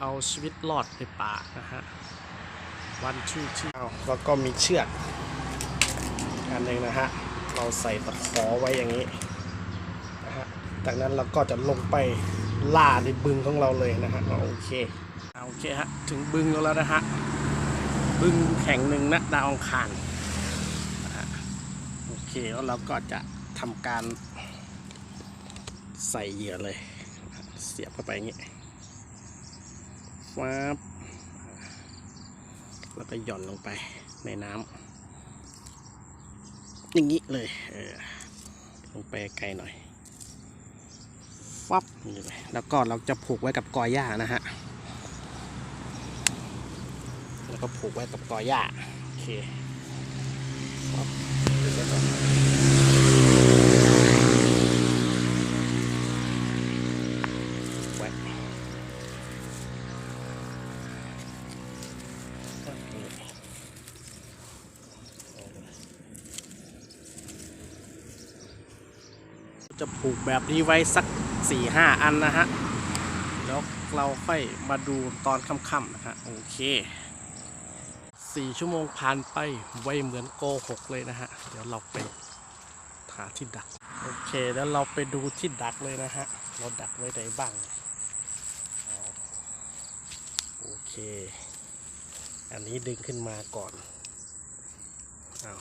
เอาชีวิตรอดในป่านะฮะวันชื่อชื่อเอาแล้วก็มีเชือกอันหนึ่งนะฮะ เราใส่ตะขอไว้อย่างนี้นะฮะจากนั้นเราก็จะลงไปล่าในบึงของเราเลยนะฮะเอาโอเคเอาโอเคฮะถึงบึงเราแล้วนะฮะบึงแห่งหนึ่งนะดาวอังคารนะฮะโอเคแล้วเราก็จะทำการใส่เหยื่อเลย เสียบเข้าไปอย่างนี้ ฟ้าบแล้วก็หย่อนลงไปในน้ำอย่างนี้เลยเออลงไปไกลหน่อยฟับนี่เลยแล้วก็เราจะผูกไว้กับกอหญ้านะฮะแล้วก็ผูกไว้กับกอหญ้าโอเค แบบนี้ไว้สักสี่ห้าอันนะฮะแล้วเราค่อยมาดูตอนค่ำๆนะฮะโอเคสี่ชั่วโมงผ่านไปไวเหมือนโกหกเลยนะฮะ เดี๋ยวเราไปหาที่ดัก โอเคแล้วเราไปดูที่ดักเลยนะฮะ เราดักไว้ไหนบ้างโอเค อันนี้ดึงขึ้นมาก่อนเอา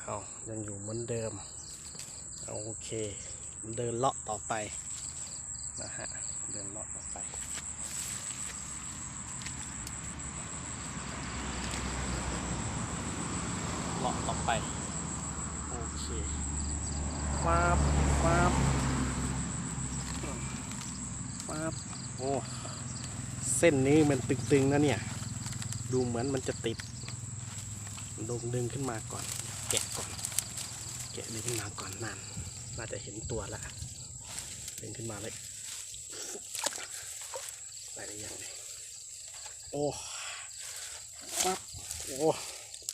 เอายังอยู่เหมือนเดิม โอเค เดินเลาะต่อไปนะฮะ เดินเลาะต่อไป เลาะต่อไป โอเคฟ้าบฟ้าบฟ้าบโอ้เส้นนี้มันตึงๆนะเนี่ย ดูเหมือนมันจะติดลงดึงขึ้นมาก่อน แกะก่อน แกะดึงขึ้นมาก่อนนั่น น่าจะเห็นตัวละดึงขึ้นมาเลยได้หรือยังนี่ยโอ้ปั๊บโอ้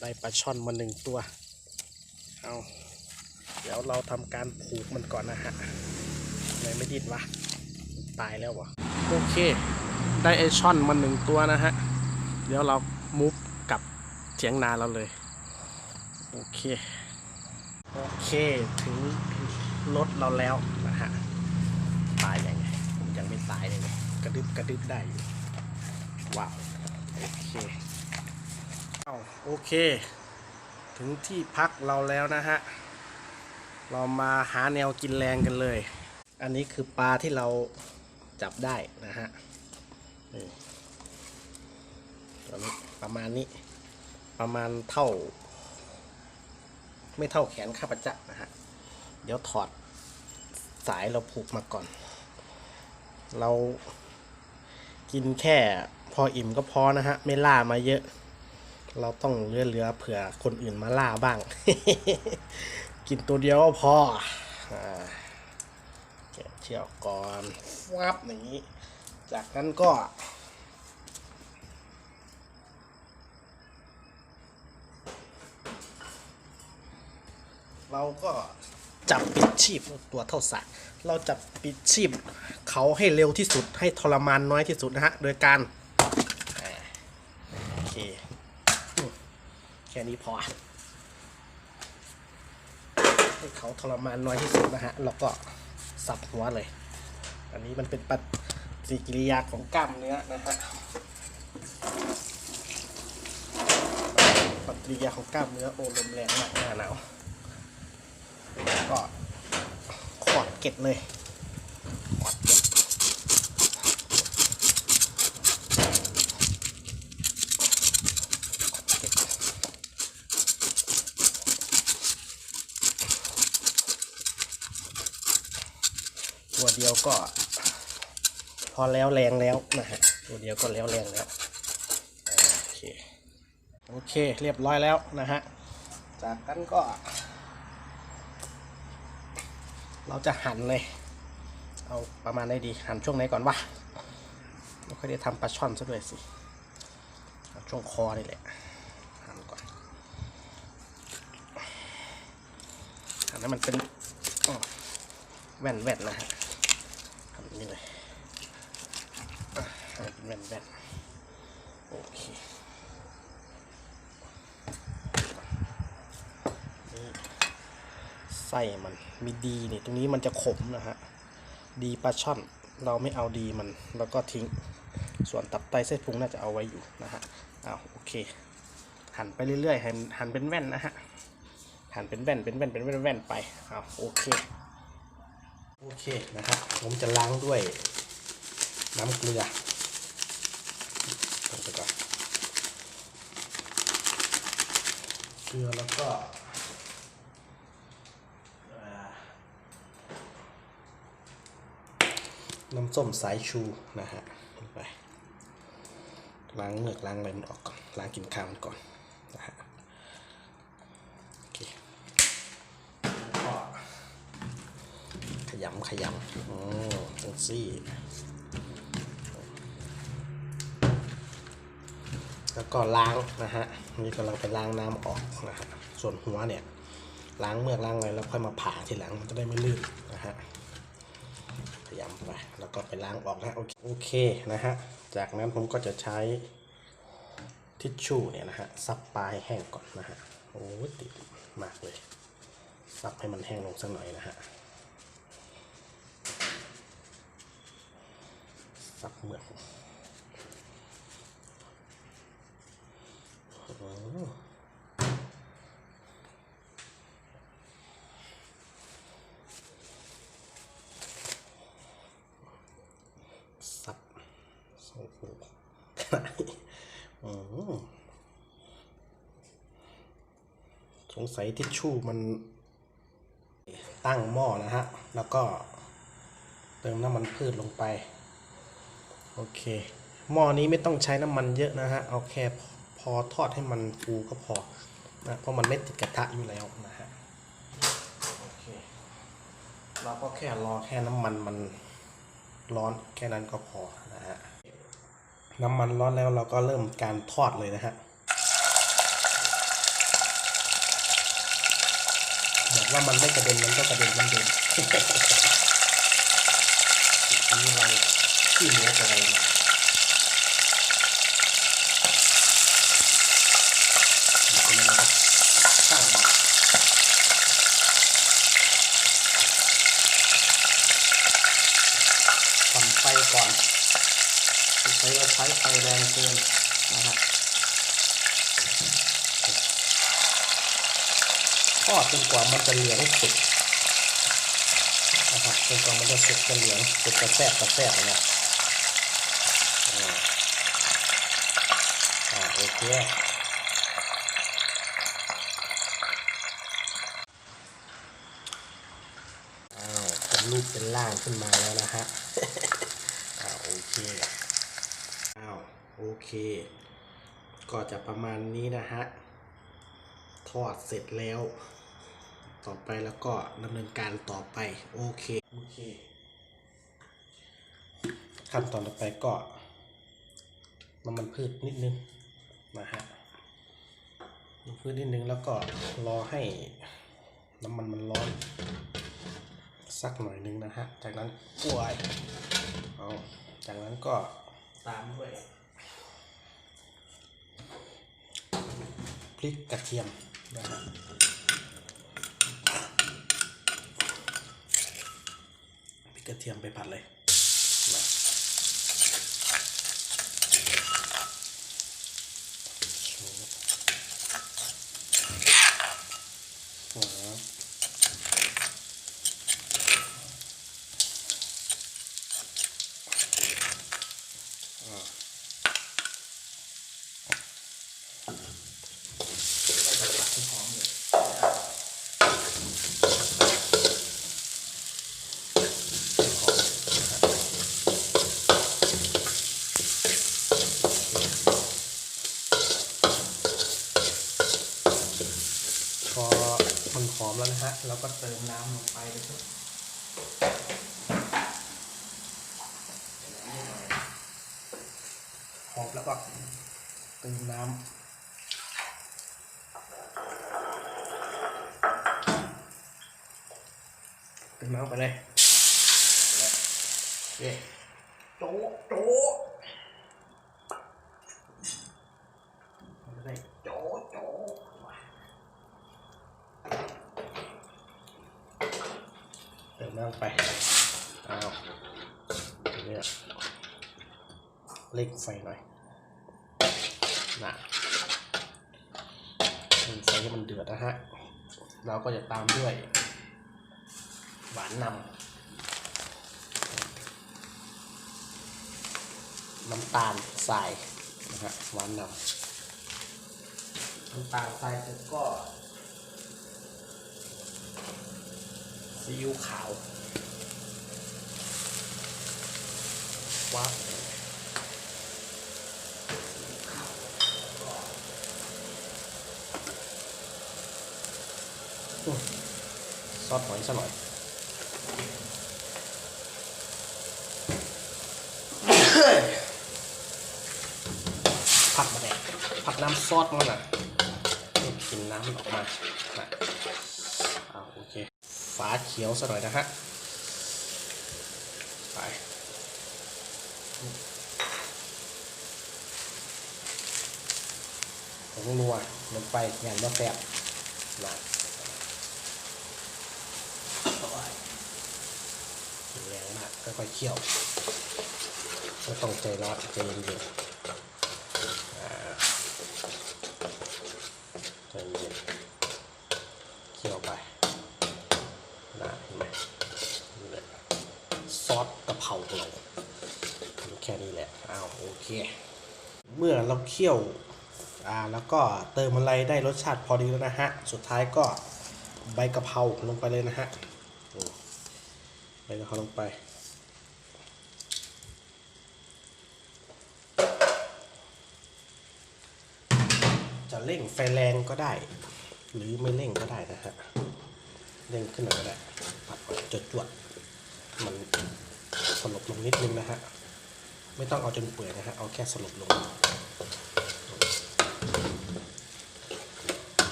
ได้ปลาช่อนมาหนึ่งตัว เอาเดี๋ยวเราทำการผูกมันก่อนนะฮะทำไมไม่ดิ้นวะ ตายแล้ววะโอเค ได้ไอช่อนมาหนึ่งตัวนะฮะ เดี๋ยวเรามุฟกลับเถียงนาเราเลย โอเค โอเค ถึง รถเราแล้วนะฮะตายยังไงผมยังไม่ตายเลยกระดึบกระดึบได้อยู่ว้าวโอเคเอาโอเค ถึงที่พักเราแล้วนะฮะเรามาหาแนวกินแรงกันเลย อันนี้คือปลาที่เราจับได้นะฮะนี่ตัวนี้ประมาณนี้ ประมาณเท่า ไม่เท่าแขนข้าพเจ้านะฮะ เดี๋ยวถอดสายเราผูกมาก่อน เรากินแค่พออิ่มก็พอนะฮะ ไม่ล่ามาเยอะ เราต้องเหลือๆเผื่อคนอื่นมาล่าบ้าง กินตัวเดียวก็พออ่าแกะเชือกก่อนฟับอย่างนี้ จากนั้นก็เราก็ จับปิดชีพตัวเท่าสากเราจะปิดชีพเขาให้เร็วที่สุดให้ทรมานน้อยที่สุดนะฮะ โดยการโอเคแค่นี้พอ ให้เขาทรมานน้อยที่สุดนะฮะ แล้วก็สับหัวเลย อันนี้มันเป็นปฏิกิริยาของกล้ามเนื้อนะฮะปฏิกิริยาของกล้ามเนื้อโอลมแรงมากหน้าหนาว ก็ขอดเกล็ดเลยขอดเกล็ดขอดเกล็ดตัวเดียวก็ พอแล้วแรงแล้วนะฮะตัวเดียวก็แล้วแรงแล้วโอเคโอเค เรียบร้อยแล้วนะฮะจากนั้นก็ เราจะหั่นเลย เอาประมาณไหนดี หั่นช่วงไหนก่อนวะไม่ค่อยได้ทำปลาช่อนซะด้วยสิช่วงคอนี่แหละหั่นก่อนหั่นให้มันเป็นอ้อแว่นๆนะฮะหั่นอย่างนี้เลยแว่นแว่นโอเคนี่ ไส้มันมีดีนี่ตรงนี้มันจะขมนะฮะดีปลาช่อนเราไม่เอาดีมันแล้วก็ทิ้ง ส่วนตับไตไส้นพุงน่าจะเอาไว้อยู่นะฮะอ้าวโอเค หั่นไปเรื่อยๆหั่นหั่นเป็นแว่นนะฮะหั่นเป็นแว่นเป็นแว่นเป็นแว่นเป็นแว่นไปอ้าวโอเคโอเคนะครับผมจะล้างด้วยน้ำเกลือลงไปก่อนเกลือแล้วก็อ่า น้ำส้มสายชูนะฮะไปล้างเมือกล้างอะไรมันออกก่อนล้างกินข้าวมันก่อนนะฮะโอเคก็ขยำขยำอืมจังซี่แล้วก็ล้างนะฮะนี่กำลังไปล้างน้ำออกนะฮะส่วนหัวเนี่ยล้างเมือกล้างอะไรแล้วค่อยมาผ่าทีหลังมันจะได้ไม่ลื่นนะฮะ แล้วก็ไปล้างออกนะโอเคนะฮะจากนั้นผมก็จะใช้ทิชชู่เนี่ยนะฮะซับปลายแห้งก่อนนะฮะโอ้ติดมากเลยซับให้มันแห้งลงสักหน่อยนะฮะซับเหมือกโอ้โหซับโอ้โหขนาดนี้อืม สงสัยทิชชู่มันตั้งหม้อนะฮะ แล้วก็เติมน้ำมันพืชลงไป โอเค หม้อนี้ไม่ต้องใช้น้ำมันเยอะนะฮะ เอาแค่พอทอดให้มันฟูก็พอนะเพราะมันไม่ติดกระทะอยู่แล้วนะฮะ โอเค เราก็แค่รอแค่น้ำมันมันร้อนแค่นั้นก็พอนะฮะ น้ำมันร้อนแล้วเราก็เริ่มการทอดเลยนะฮะ บอก ว่ามันไม่กระเด็นมันก็กระเด็นมันเด่นนี่เราขี้หมูอกระเด็นมาอันนี้เราก็ข้างมาทำไฟก่อนใช้ว่าใช้ไฟแรงเกินนะฮะทอด จนกว่ามันจะเหลืองสุกนะครับจนกว่ามันจะสุกจะเหลืองสุกจะแซ่บจะแซ่บนะอ่าโอเคอ้าวเป็นรูปเป็นร่างขึ้นมาแล้วนะฮะอ้าวโอเค อ้าวโอเค ก็จะประมาณนี้นะฮะ ทอดเสร็จแล้ว ต่อไปแล้วก็ดำเนินการต่อไปโอเคโอเคขั้นตอนต่อไปก็น้ำมันพืชนิดนึงนะฮะน้ำมันพืชนิดนึงแล้วก็รอให้น้ำมันมันร้อนสักหน่อยนึงนะฮะจากนั้นกล้วยเอาจากนั้นก็ตามด้วยพริกกระเทียมนะฮะพริก กระเทียมไปผัดเลย นี่โจ๊ะโจ๊ะมันได้โจ๊ะโจ๊ะเติมน้ำไปอาเนี่ยเล็กไฟหน่อยนะมันไฟให้มันเดือดนะฮะ เราก็จะตามด้วย หวานนำ น้ำตาลทรายนะฮะหวานนำน้ำตาลทรายเสร็จก็ซีอิ๊วขาววับซอสหอยซะหน่อย ผักมาแดกผักน้ำ ซอสมันอะกินน้ำออกมาเอาโอเคฝาเขียวซะหน่อยนะฮะไปผงนัวลงไปอย่างว่าแซ่บนะโอ้ยแรงมากค่อยๆเคี่ยวไม่ต้องใจร้อนใจเย็นๆ ใจเย็นเคี่ยวไปนะเห็นไหมนี่แหละซอสกะเพราของเรามีแค่นี้แหละ อ้าว โอ เคเมื่อเราเคี่ยวอ่าแล้วก็เติมอะไรได้รสชาติพอดีแล้วนะฮะ สุดท้ายก็ใบกะเพราลงไปเลยนะฮะใบกะเพราลงไปจะเร่งไฟแรงก็ได้ หรือไม่เร่งก็ได้นะฮะเร่งขึ้นหน่อยก็ได้ปัดจดจวดมันสลบลงนิดนึงนะฮะ ไม่ต้องเอาจนเปื่อยนะฮะเอาแค่สลบลง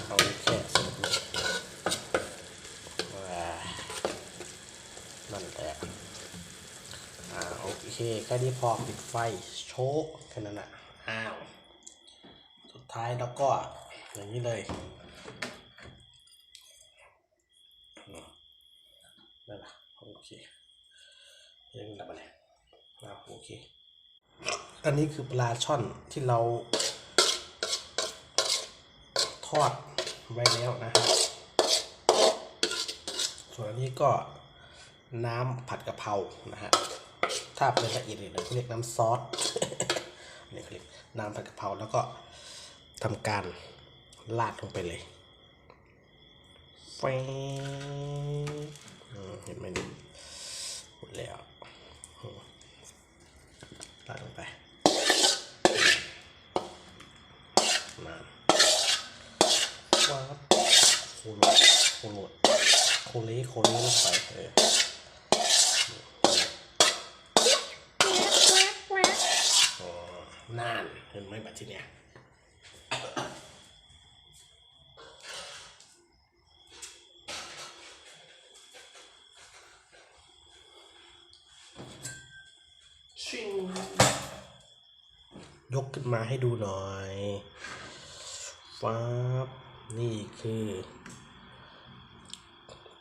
เอาแค่สลบลงว้านั่นแหละอ่าโอเคแค่นี้พอปิดไฟโชว์แค่นั้นแหละอ้าวสุดท้ายแล้วก็อย่างนี้เลยนั่นแหละโอเคยังดับอะไรอ่าโอเค อันนี้คือปลาช่อนที่เรา ทอดไว้แล้วนะฮะส่วนอันนี้ก็น้ำผัดกะเพรานะฮะถ้าเป็นละเอียดเลยเขาเรียกน้ำซอสนี่เขาเรียกน้ำผัดกะเพราแล้วก็ทำการลาดลงไปเลยแฟงอืมเห็นไหมนี่หมดแล้วอืมลาดลงไป น้ำว้าวโคโนดโคโนดโคเลโคเลลงไปเอออ๋อนานเห็นไหมบัดทีเนี้ยชิงยกขึ้นมาให้ดูหน่อย ฟ้าบนี่คือ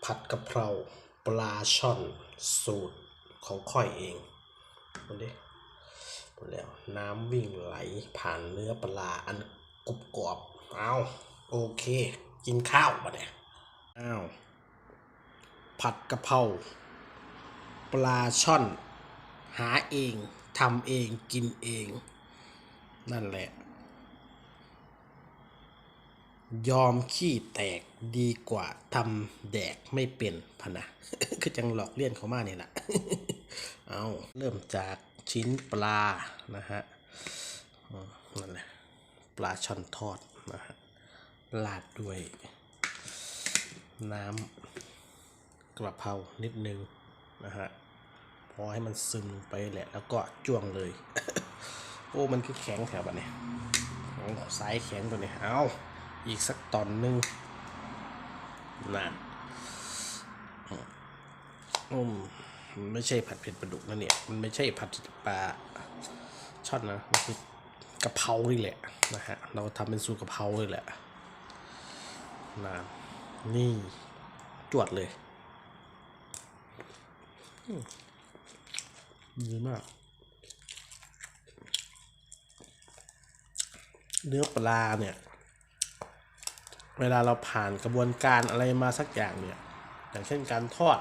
ผัดกะเพราปลาช่อนสูตรของค่อยเองดูดิหมดแล้วน้ำวิ่งไหลผ่านเนื้อปลาอันกรุบกรอบเอาโอเค กินข้าวปะเนี่ยอ้าวผัดกะเพราปลาช่อน หาเองทำเองกินเอง นั่นแหละ ยอมขี้แตกดีกว่าทำแดกไม่เป็นพนะ คือจังหลอกเลี่ยนเขามาเนี่ยแหละเอาเริ่มจากชิ้นปลานะฮะอืมนั่นแหละปลาช่อนทอดนะฮะราดด้วย น้ำกระเพรานิดนึงนะฮะพอให้มันซึมลงไปแหละ แล้วก็จ้วงเลย โอ้ มันคือแข็งแถวแบบนี้โอ้สายแข็งตัวนี้เอา อีกสักตอนหนึงนั่นอืมมันไม่ใช่ผัดเผ็ดปลาดุกนะเนี่ย มันไม่ใช่ผัดปลาช่อนนะมันคือกะเพรานี่แหละนะฮะ เราทำเป็นสูตรกะเพราเลยแหละนั่นนี่จวดเลยดีมาก เนื้อปลาเนี่ย เวลาเราผ่านกระบวนการอะไรมาสักอย่างเนี่ยอย่างเช่นการทอด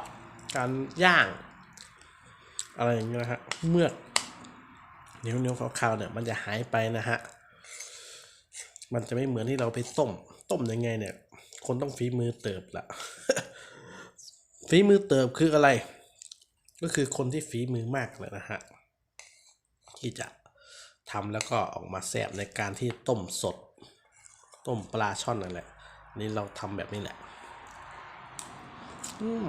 การย่าง อะไรอย่างเงี้ยนะฮะเมือกเนียวเนียวๆขาวๆเนี่ยมันจะหายไปนะฮะมันจะไม่เหมือนที่เราไปต้ม ต้มยังไงเนี่ย คนต้องฝีมือเติบละฝีมือเติบคืออะไร ก็คือคนที่ฝีมือมากเลยนะฮะที่จะทำแล้วก็ออกมาแซ่บในการที่ต้มสด ต้มปลาช่อนนั่นแหละ นี่เราทำแบบนี้แหละอืม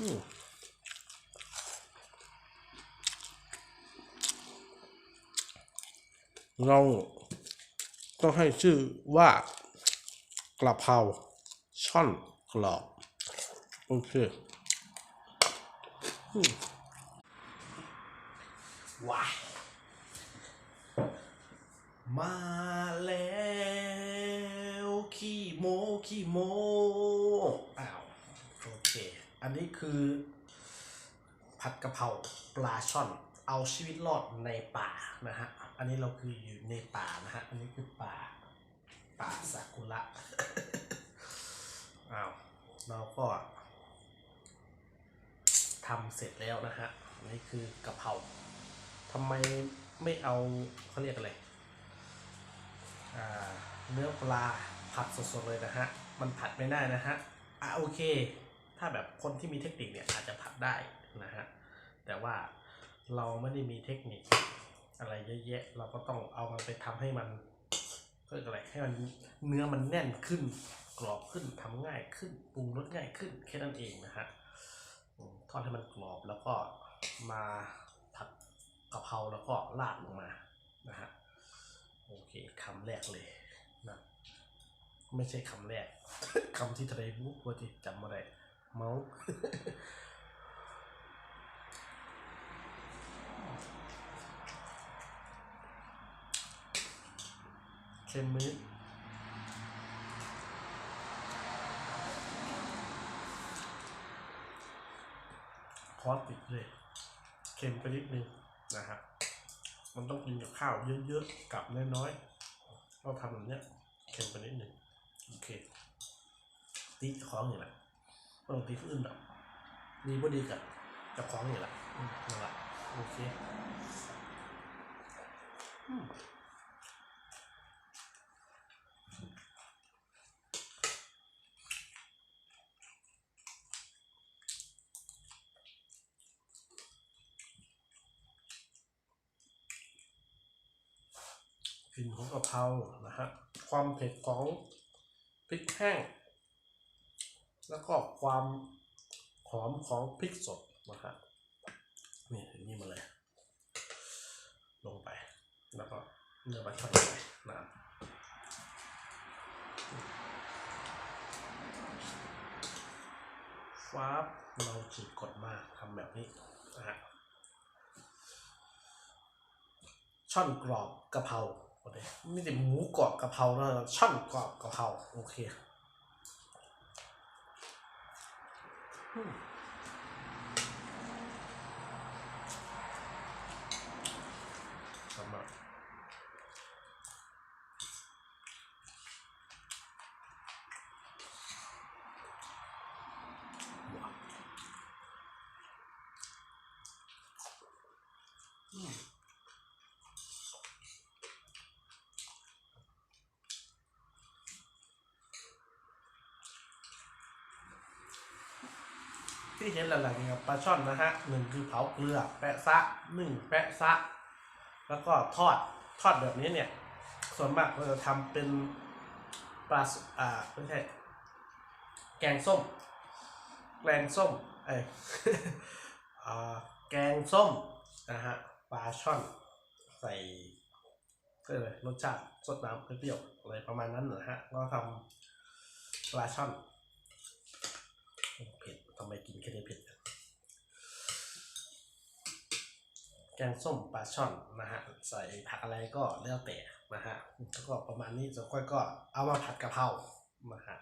อืมเราต้องให้ชื่อว่ากระเพราช่อนกรอบโอเคอืมว้ามา คือ ผัดกะเพราปลาช่อน เอาชีวิตรอดในป่านะฮะ อันนี้เราคืออยู่ในป่านะฮะ อันนี้คือป่า ป่าซากุระอ้าวเราก็ทำเสร็จแล้วนะฮะนนี้คือกะเพราทำไมไม่เอาเขาเรียกอะไรเนื้อปลาผัดสดๆเลยนะฮะ มันผัดไม่ได้นะฮะ อะโอเค ถ้าแบบคนที่มีเทคนิคเนี่ยอาจจะผัดได้นะฮะแต่ว่าเราไม่ได้มีเทคนิคอะไรเยอะแยะ เราก็ต้องเอามันไปทำให้มันก็อะไรให้มันเนื้อมันแน่นขึ้นกรอบขึ้นทำง่ายขึ้นปรุงรสง่ายขึ้นแค่นั้นเองนะฮะทอดให้มันกรอบแล้วก็มาผัดกะเพราแล้วก็ราดลงมานะฮะโอเคคำแรกเลยนะไม่ใช่คำแรกคำที่ทะเลบุ๊กว่าที่จำมาได้ เมาส์เค็มมืดคอสติดเลยเค็มไปนิดนึงนะครับ มันต้องกินกับข้าวเยอะๆ กับน้อยๆเราทำแบบเนี้ยเค็มไปนิดหนึ่งโอเคตีเจ้าของอย่างไร ไม่ต้องตีผู้อื่นหรอกดีบ่ดีกับเจ้าของอย่างไรอืมนั่นแหละโอเคอืมกลิ่นของกะเพรานะฮะความเผ็ดของพริกแห้ง แล้วก็ความหอมของพริกสดนะฮะนี่นี้มาเลย ลงไป แล้วก็เนื้อปลาช่อนไปนะฟ้าบเราฉีกกดมากทำแบบนี้นะฮะช่อนกรอบกะเพราโอเคไม่ได้หมูกรอบกะเพรานะช่อนกรอบกะเพราโอเค อืมทำมาว้าวอืม ที่เห็นหลักๆเนี่ยปลาช่อนนะฮะหนึ่งคือเผาเกลือ แปะซะหนึ่งแปะซะ แล้วก็ทอดทอดแบบนี้เนี่ย ส่วนมากเราจะทำเป็นปลาสอ่าไม่ใช่แกงส้ม แกงส้มเอ้ยอ่าแกงส้มนะฮะปลาช่อนใส่ก็เลยรสชาติสดน้ำเปรี้ยวอะไรประมาณนั้นนะฮะก็ทำปลาช่อน เผ็ดทำไมกินแค่นี้เผ็ดจัง แกงส้มปลาช่อนนะฮะใส่ผักอะไรก็แล้วแต่นะฮะแล้วก็ประมาณนี้ส่วนค่อยก็เอามาผัดกะเพรานะฮะ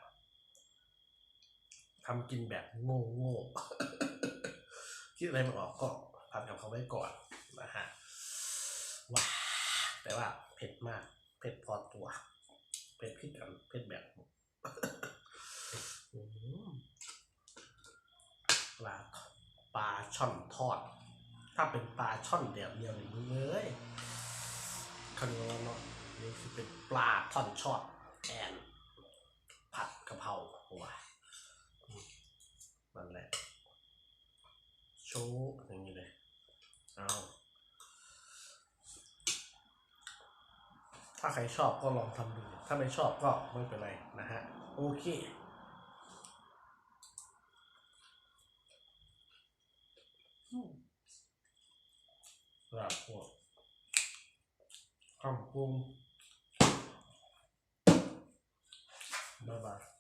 ทำกินแบบโง่โง่คิดอะไรไม่ออกก็ผัดกับเขาไว้ก่อนนะฮะว้าแต่ว่าเผ็ดมาก เผ็ดพอตัวเผ็ดพิดกันเผ็ดแบบปลาปลาช่อนทอด ถ้าเป็นปลาช่อนเดียวเดียวนี่มึงเอ้ยคันว่าเนาะนี่คือเป็นปลาท่อนชอดแอนผัดกะเพราว้ามนั่นแหละโชว์อย่างนี้เลยเอาถ้าใครชอบก็ลองทำดู ถ้าไม่ชอบก็ไม่เป็นไรนะฮะ โอเค ลาบพวกคำปรุงบ๊ายบาย